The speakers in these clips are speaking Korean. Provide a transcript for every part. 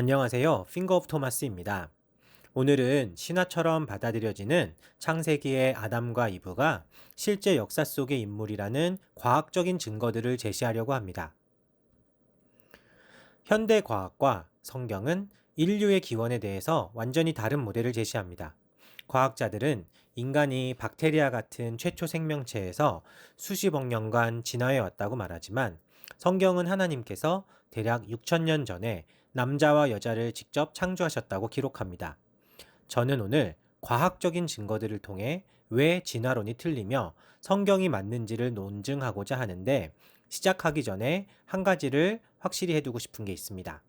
안녕하세요. 핑거 오브 토마스입니다. 오늘은 신화처럼 받아들여지는 창세기의 아담과 이브가 실제 역사 속의 인물이라는 과학적인 증거들을 제시하려고 합니다. 현대 과학과 성경은 인류의 기원에 대해서 완전히 다른 모델을 제시합니다. 과학자들은 인간이 박테리아 같은 최초 생명체에서 수십억 년간 진화해 왔다고 말하지만 성경은 하나님께서 대략 6천년 전에 남자와 여자를 직접 창조하셨다고 기록합니다. 저는 오늘 과학적인 증거들을 통해 왜 진화론이 틀리며 성경이 맞는지를 논증하고자 하는데 시작하기 전에 한 가지를 확실히 해두고 싶은 게 있습니다.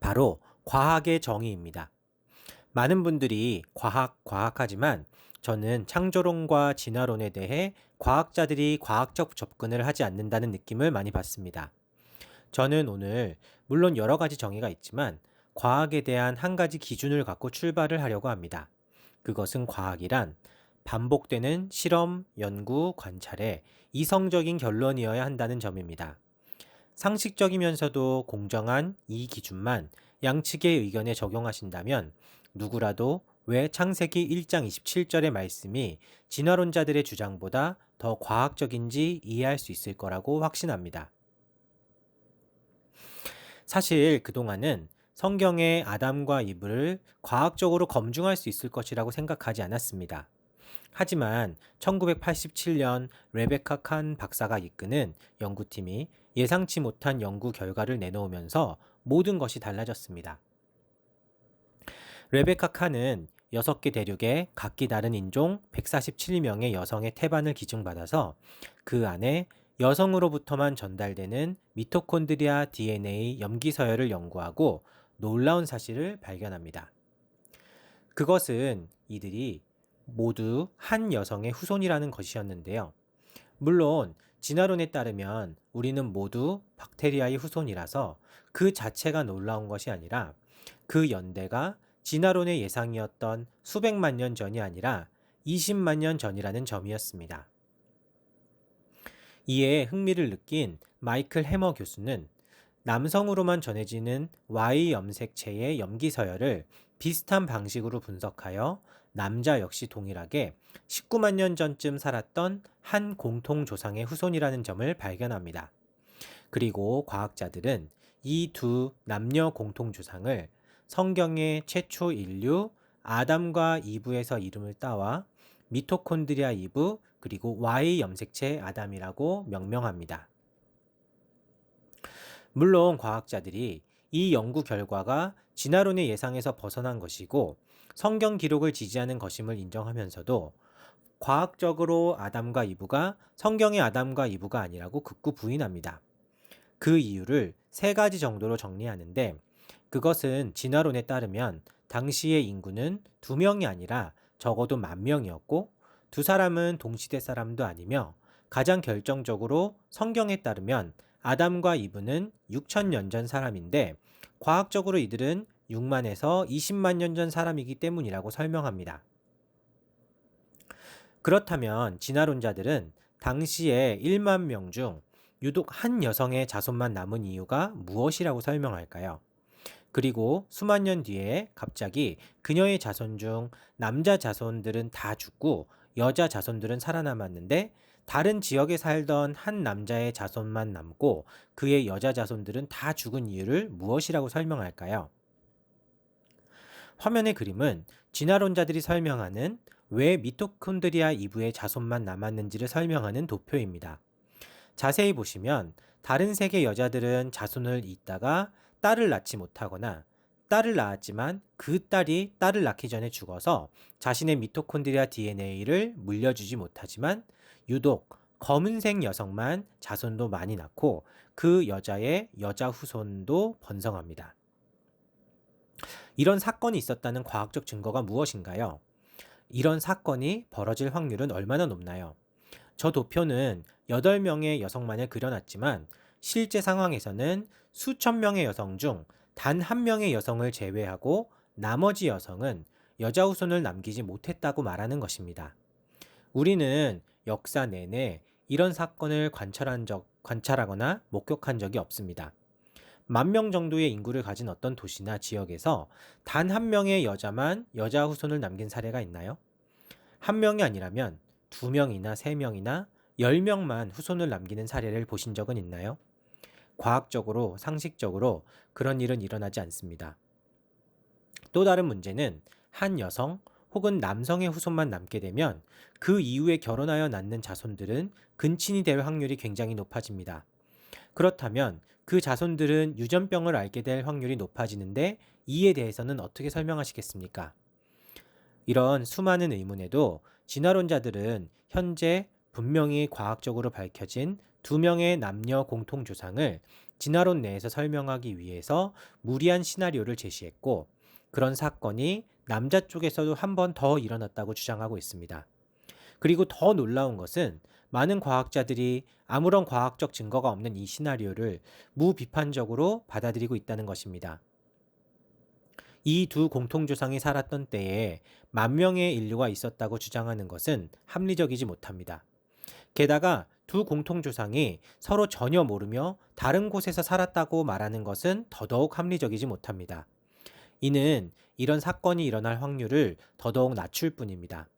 바로 과학의 정의입니다. 많은 분들이 과학, 과학하지만 저는 창조론과 진화론에 대해 과학자들이 과학적 접근을 하지 않는다는 느낌을 많이 받습니다. 저는 오늘 물론 여러 가지 정의가 있지만 과학에 대한 한 가지 기준을 갖고 출발을 하려고 합니다. 그것은 과학이란 반복되는 실험, 연구, 관찰에 이성적인 결론이어야 한다는 점입니다. 상식적이면서도 공정한 이 기준만 양측의 의견에 적용하신다면 누구라도 왜 창세기 1장 27절의 말씀이 진화론자들의 주장보다 더 과학적인지 이해할 수 있을 거라고 확신합니다. 사실 그동안은 성경의 아담과 이브를 과학적으로 검증할 수 있을 것이라고 생각하지 않았습니다. 하지만 1987년 레베카 칸 박사가 이끄는 연구팀이 예상치 못한 연구 결과를 내놓으면서 모든 것이 달라졌습니다. 레베카 칸은 6개 대륙의 각기 다른 인종 147명의 여성의 태반을 기증받아서 그 안에 여성으로부터만 전달되는 미토콘드리아 DNA 염기 서열을 연구하고 놀라운 사실을 발견합니다. 그것은 이들이 모두 한 여성의 후손이라는 것이었는데요. 물론 진화론에 따르면 우리는 모두 박테리아의 후손이라서 그 자체가 놀라운 것이 아니라 그 연대가 진화론의 예상이었던 수백만 년 전이 아니라 20만 년 전이라는 점이었습니다. 이에 흥미를 느낀 마이클 해머 교수는 남성으로만 전해지는 Y 염색체의 염기 서열을 비슷한 방식으로 분석하여 남자 역시 동일하게 19만 년 전쯤 살았던 한 공통 조상의 후손이라는 점을 발견합니다. 그리고 과학자들은 이 두 남녀 공통 조상을 성경의 최초 인류 아담과 이브에서 이름을 따와 미토콘드리아 이브 그리고 Y 염색체 아담이라고 명명합니다. 물론 과학자들이 이 연구 결과가 진화론의 예상에서 벗어난 것이고 성경 기록을 지지하는 것임을 인정하면서도 과학적으로 아담과 이브가 성경의 아담과 이브가 아니라고 극구 부인합니다. 그 이유를 세 가지 정도로 정리하는데 그것은 진화론에 따르면 당시의 인구는 두 명이 아니라 적어도 만 명이었고 두 사람은 동시대 사람도 아니며 가장 결정적으로 성경에 따르면 아담과 이브는 6천년 전 사람인데 과학적으로 이들은 6만에서 20만 년 전 사람이기 때문이라고 설명합니다. 그렇다면 진화론자들은 당시에 1만 명 중 유독 한 여성의 자손만 남은 이유가 무엇이라고 설명할까요? 그리고 수만 년 뒤에 갑자기 그녀의 자손 중 남자 자손들은 다 죽고 여자 자손들은 살아남았는데 다른 지역에 살던 한 남자의 자손만 남고 그의 여자 자손들은 다 죽은 이유를 무엇이라고 설명할까요? 화면의 그림은 진화론자들이 설명하는 왜 미토콘드리아 이브의 자손만 남았는지를 설명하는 도표입니다. 자세히 보시면 다른 세계 여자들은 자손을 잇다가 딸을 낳지 못하거나 딸을 낳았지만 그 딸이 딸을 낳기 전에 죽어서 자신의 미토콘드리아 DNA를 물려주지 못하지만 유독 검은색 여성만 자손도 많이 낳고 그 여자의 여자 후손도 번성합니다. 이런 사건이 있었다는 과학적 증거가 무엇인가요? 이런 사건이 벌어질 확률은 얼마나 높나요? 저 도표는 8명의 여성만을 그려놨지만 실제 상황에서는 수천 명의 여성 중 단 한 명의 여성을 제외하고 나머지 여성은 여자 후손을 남기지 못했다고 말하는 것입니다. 우리는 역사 내내 이런 사건을 관찰한 적, 관찰하거나 목격한 적이 없습니다. 만 명 정도의 인구를 가진 어떤 도시나 지역에서 단 한 명의 여자만 여자 후손을 남긴 사례가 있나요? 한 명이 아니라면 두 명이나 세 명이나 열 명만 후손을 남기는 사례를 보신 적은 있나요? 과학적으로, 상식적으로 그런 일은 일어나지 않습니다. 또 다른 문제는 한 여성 혹은 남성의 후손만 남게 되면 그 이후에 결혼하여 낳는 자손들은 근친이 될 확률이 굉장히 높아집니다. 그렇다면 그 자손들은 유전병을 앓게 될 확률이 높아지는데 이에 대해서는 어떻게 설명하시겠습니까? 이런 수많은 의문에도 진화론자들은 현재 분명히 과학적으로 밝혀진 두 명의 남녀 공통 조상을 진화론 내에서 설명하기 위해서 무리한 시나리오를 제시했고 그런 사건이 남자 쪽에서도 한 번 더 일어났다고 주장하고 있습니다. 그리고 더 놀라운 것은 많은 과학자들이 아무런 과학적 증거가 없는 이 시나리오를 무비판적으로 받아들이고 있다는 것입니다. 이 두 공통조상이 살았던 때에 만 명의 인류가 있었다고 주장하는 것은 합리적이지 못합니다. 게다가 두 공통조상이 서로 전혀 모르며 다른 곳에서 살았다고 말하는 것은 더더욱 합리적이지 못합니다. 이는 이런 사건이 일어날 확률을 더더욱 낮출 뿐입니다.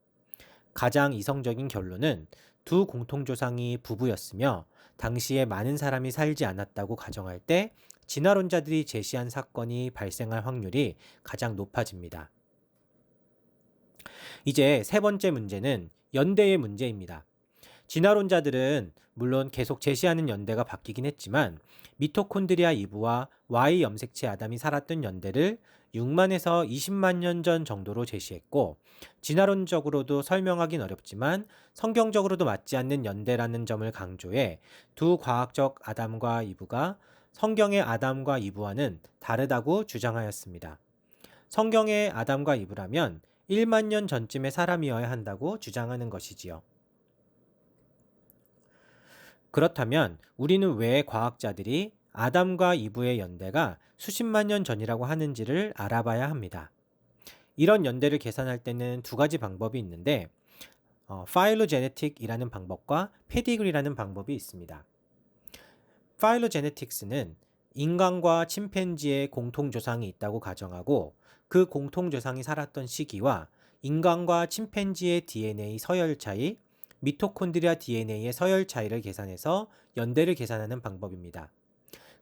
가장 이성적인 결론은 두 공통조상이 부부였으며 당시에 많은 사람이 살지 않았다고 가정할 때 진화론자들이 제시한 사건이 발생할 확률이 가장 높아집니다. 이제 세 번째 문제는 연대의 문제입니다. 진화론자들은 물론 계속 제시하는 연대가 바뀌긴 했지만 미토콘드리아 이브와 Y 염색체 아담이 살았던 연대를 6만에서 20만 년 전 정도로 제시했고 진화론적으로도 설명하긴 어렵지만 성경적으로도 맞지 않는 연대라는 점을 강조해 두 과학적 아담과 이브가 성경의 아담과 이브와는 다르다고 주장하였습니다. 성경의 아담과 이브라면 1만 년 전쯤의 사람이어야 한다고 주장하는 것이지요. 그렇다면 우리는 왜 과학자들이 아담과 이브의 연대가 수십만 년 전이라고 하는지를 알아봐야 합니다. 이런 연대를 계산할 때는 두 가지 방법이 있는데 어, 파일로제네틱이라는 방법과 페디그리라는 방법이 있습니다. 파일로제네틱스는 인간과 침팬지의 공통 조상이 있다고 가정하고 그 공통 조상이 살았던 시기와 인간과 침팬지의 DNA 서열 차이, 미토콘드리아 DNA의 서열 차이를 계산해서 연대를 계산하는 방법입니다.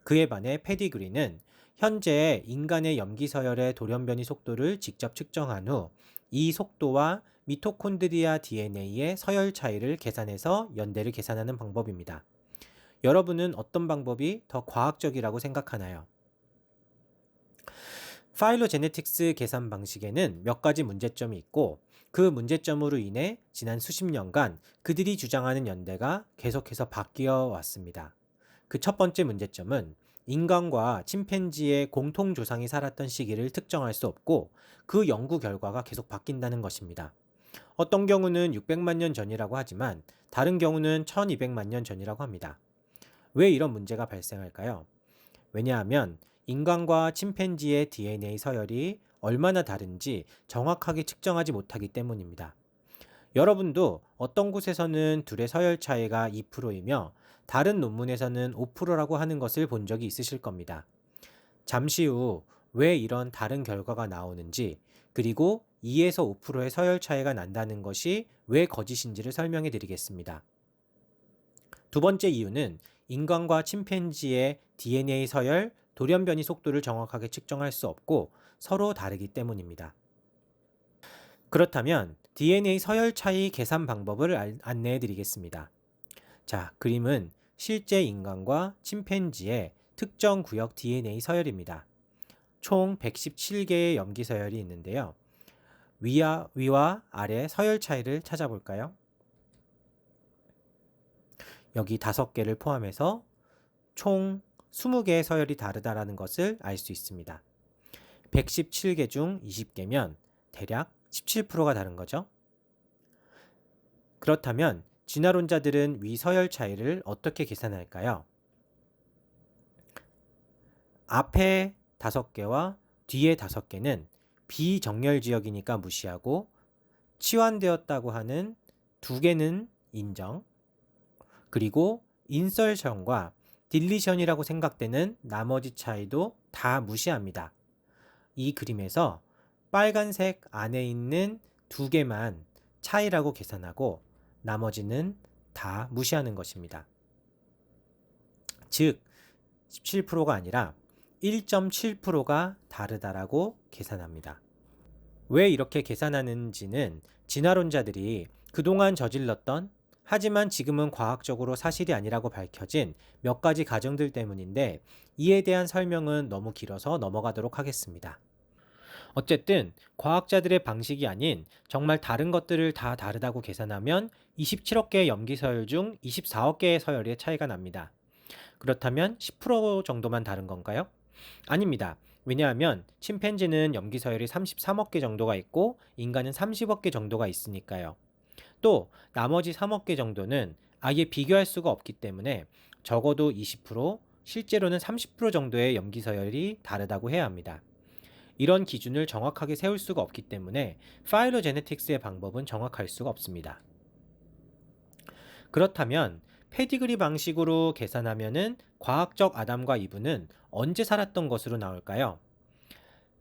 그에 반해 페디그리는 현재 인간의 염기 서열의 돌연변이 속도를 직접 측정한 후 이 속도와 미토콘드리아 DNA의 서열 차이를 계산해서 연대를 계산하는 방법입니다. 여러분은 어떤 방법이 더 과학적이라고 생각하나요? 파일로제네틱스 계산 방식에는 몇 가지 문제점이 있고 그 문제점으로 인해 지난 수십 년간 그들이 주장하는 연대가 계속해서 바뀌어 왔습니다. 그 첫 번째 문제점은 인간과 침팬지의 공통 조상이 살았던 시기를 특정할 수 없고 그 연구 결과가 계속 바뀐다는 것입니다. 어떤 경우는 600만 년 전이라고 하지만 다른 경우는 1200만 년 전이라고 합니다. 왜 이런 문제가 발생할까요? 왜냐하면 인간과 침팬지의 DNA 서열이 얼마나 다른지 정확하게 측정하지 못하기 때문입니다. 여러분도 어떤 곳에서는 둘의 서열 차이가 2%이며 다른 논문에서는 5%라고 하는 것을 본 적이 있으실 겁니다. 잠시 후 왜 이런 다른 결과가 나오는지 그리고 2에서 5%의 서열 차이가 난다는 것이 왜 거짓인지를 설명해 드리겠습니다. 두 번째 이유는 인간과 침팬지의 DNA 서열, 돌연변이 속도를 정확하게 측정할 수 없고 서로 다르기 때문입니다. 그렇다면 DNA 서열 차이 계산 방법을 안내해 드리겠습니다. 자, 그림은 실제 인간과 침팬지의 특정 구역 DNA 서열입니다. 총 117개의 염기 서열이 있는데요. 위와, 위와 아래 서열 차이를 찾아볼까요? 여기 5개를 포함해서 총 20개의 서열이 다르다라는 것을 알 수 있습니다. 117개 중 20개면 대략 17%가 다른 거죠. 그렇다면 진화론자들은 위 서열 차이를 어떻게 계산할까요? 앞에 5개와 뒤에 5개는 비정렬 지역이니까 무시하고 치환되었다고 하는 2개는 인정. 그리고 인설션과 딜리션이라고 생각되는 나머지 차이도 다 무시합니다. 이 그림에서 빨간색 안에 있는 두 개만 차이라고 계산하고 나머지는 다 무시하는 것입니다. 즉, 17%가 아니라 1.7%가 다르다라고 계산합니다. 왜 이렇게 계산하는지는 진화론자들이 그동안 저질렀던 하지만 지금은 과학적으로 사실이 아니라고 밝혀진 몇 가지 가정들 때문인데 이에 대한 설명은 너무 길어서 넘어가도록 하겠습니다. 어쨌든 과학자들의 방식이 아닌 정말 다른 것들을 다 다르다고 계산하면 27억 개의 염기 서열 중 24억 개의 서열의 차이가 납니다. 그렇다면 10% 정도만 다른 건가요? 아닙니다. 왜냐하면 침팬지는 염기 서열이 33억 개 정도가 있고 인간은 30억 개 정도가 있으니까요. 또 나머지 3억 개 정도는 아예 비교할 수가 없기 때문에 적어도 20% 실제로는 30% 정도의 염기 서열이 다르다고 해야 합니다. 이런 기준을 정확하게 세울 수가 없기 때문에 파일로제네틱스의 방법은 정확할 수가 없습니다. 그렇다면 페디그리 방식으로 계산하면은 과학적 아담과 이브는 언제 살았던 것으로 나올까요?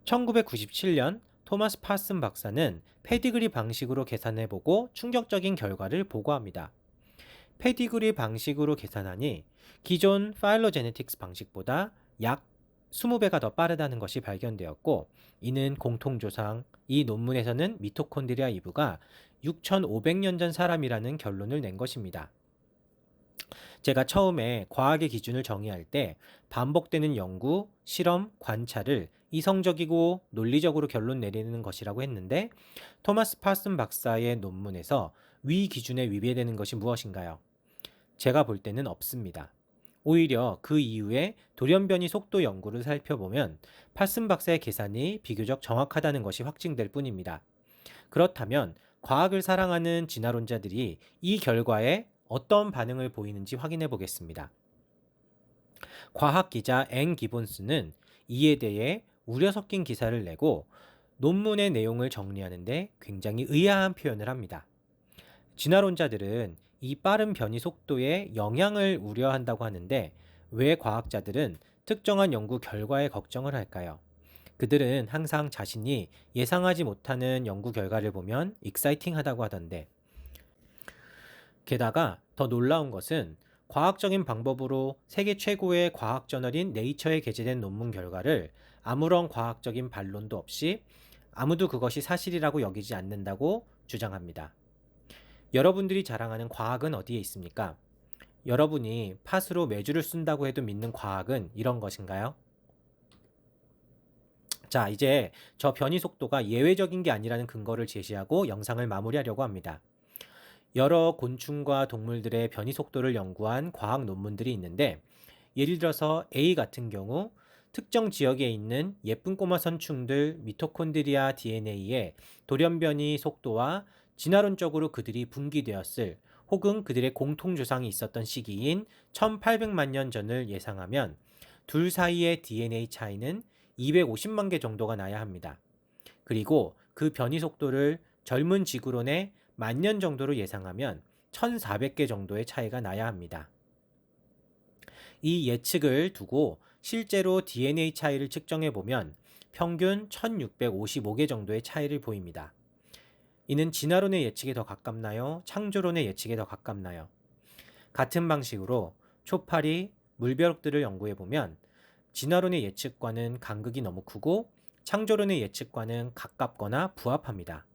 1997년 토마스 파슨 박사는 페디그리 방식으로 계산해보고 충격적인 결과를 보고합니다. 페디그리 방식으로 계산하니 기존 파일로제네틱스 방식보다 약 20배가 더 빠르다는 것이 발견되었고 이는 공통조상 이 논문에서는 미토콘드리아 이브가 6500년 전 사람이라는 결론을 낸 것입니다. 제가 처음에 과학의 기준을 정의할 때 반복되는 연구, 실험, 관찰을 이성적이고 논리적으로 결론 내리는 것이라고 했는데 토마스 파슨 박사의 논문에서 위 기준에 위배되는 것이 무엇인가요? 제가 볼 때는 없습니다. 오히려 그 이후에 돌연변이 속도 연구를 살펴보면 파슨 박사의 계산이 비교적 정확하다는 것이 확증될 뿐입니다. 그렇다면 과학을 사랑하는 진화론자들이 이 결과에 어떤 반응을 보이는지 확인해 보겠습니다. 과학 기자 앵 기본스는 이에 대해 우려 섞인 기사를 내고 논문의 내용을 정리하는데 굉장히 의아한 표현을 합니다. 진화론자들은 이 빠른 변이 속도에 영향을 우려한다고 하는데 왜 과학자들은 특정한 연구 결과에 걱정을 할까요? 그들은 항상 자신이 예상하지 못하는 연구 결과를 보면 익사이팅하다고 하던데 게다가 더 놀라운 것은 과학적인 방법으로 세계 최고의 과학 저널인 네이처에 게재된 논문 결과를 아무런 과학적인 반론도 없이 아무도 그것이 사실이라고 여기지 않는다고 주장합니다. 여러분들이 자랑하는 과학은 어디에 있습니까? 여러분이 팥으로 매주를 쓴다고 해도 믿는 과학은 이런 것인가요? 자, 이제 저 변이 속도가 예외적인 게 아니라는 근거를 제시하고 영상을 마무리하려고 합니다. 여러 곤충과 동물들의 변이 속도를 연구한 과학 논문들이 있는데 예를 들어서 A 같은 경우 특정 지역에 있는 예쁜 꼬마 선충들 미토콘드리아 DNA의 돌연변이 속도와 진화론적으로 그들이 분기되었을 혹은 그들의 공통 조상이 있었던 시기인 1800만 년 전을 예상하면 둘 사이의 DNA 차이는 250만 개 정도가 나야 합니다. 그리고 그 변이 속도를 젊은 지구론의 만 년 정도로 예상하면 1400개 정도의 차이가 나야 합니다. 이 예측을 두고 실제로 DNA 차이를 측정해 보면 평균 1655개 정도의 차이를 보입니다. 이는 진화론의 예측에 더 가깝나요? 창조론의 예측에 더 가깝나요? 같은 방식으로 초파리, 물벼룩들을 연구해 보면 진화론의 예측과는 간극이 너무 크고 창조론의 예측과는 가깝거나 부합합니다.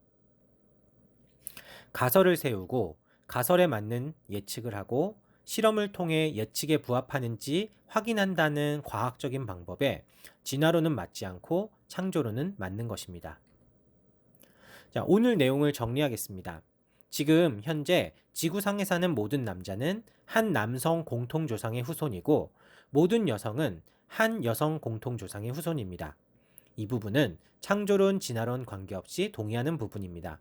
가설을 세우고 가설에 맞는 예측을 하고 실험을 통해 예측에 부합하는지 확인한다는 과학적인 방법에 진화론은 맞지 않고 창조론은 맞는 것입니다. 자, 오늘 내용을 정리하겠습니다. 지금 현재 지구상에 사는 모든 남자는 한 남성 공통조상의 후손이고 모든 여성은 한 여성 공통조상의 후손입니다. 이 부분은 창조론, 진화론 관계없이 동의하는 부분입니다.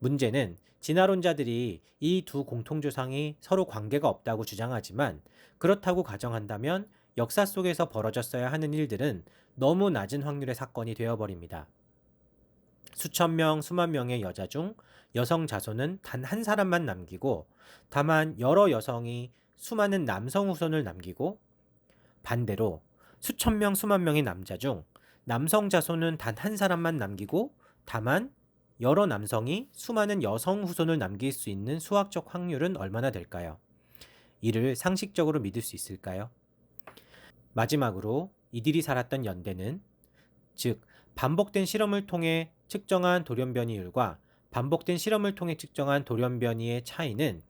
문제는 진화론자들이 이 두 공통조상이 서로 관계가 없다고 주장하지만 그렇다고 가정한다면 역사 속에서 벌어졌어야 하는 일들은 너무 낮은 확률의 사건이 되어버립니다. 수천 명, 수만 명의 여자 중 여성 자손은 단 한 사람만 남기고 다만 여러 여성이 수많은 남성 후손을 남기고 반대로 수천 명, 수만 명의 남자 중 남성 자손은 단 한 사람만 남기고 다만 여러 남성이 수많은 여성 후손을 남길 수 있는 수학적 확률은 얼마나 될까요? 이를 상식적으로 믿을 수 있을까요? 마지막으로 이들이 살았던 연대는 즉 반복된 실험을 통해 측정한 돌연변이율과 반복된 실험을 통해 측정한 돌연변이의 차이는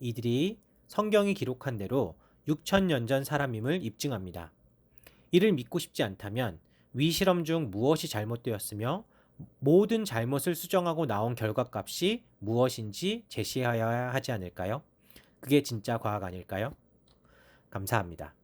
이들이 성경이 기록한 대로 6천년 전 사람임을 입증합니다. 이를 믿고 싶지 않다면 위 실험 중 무엇이 잘못되었으며 모든 잘못을 수정하고 나온 결과값이 무엇인지 제시하여야 하지 않을까요? 그게 진짜 과학 아닐까요? 감사합니다.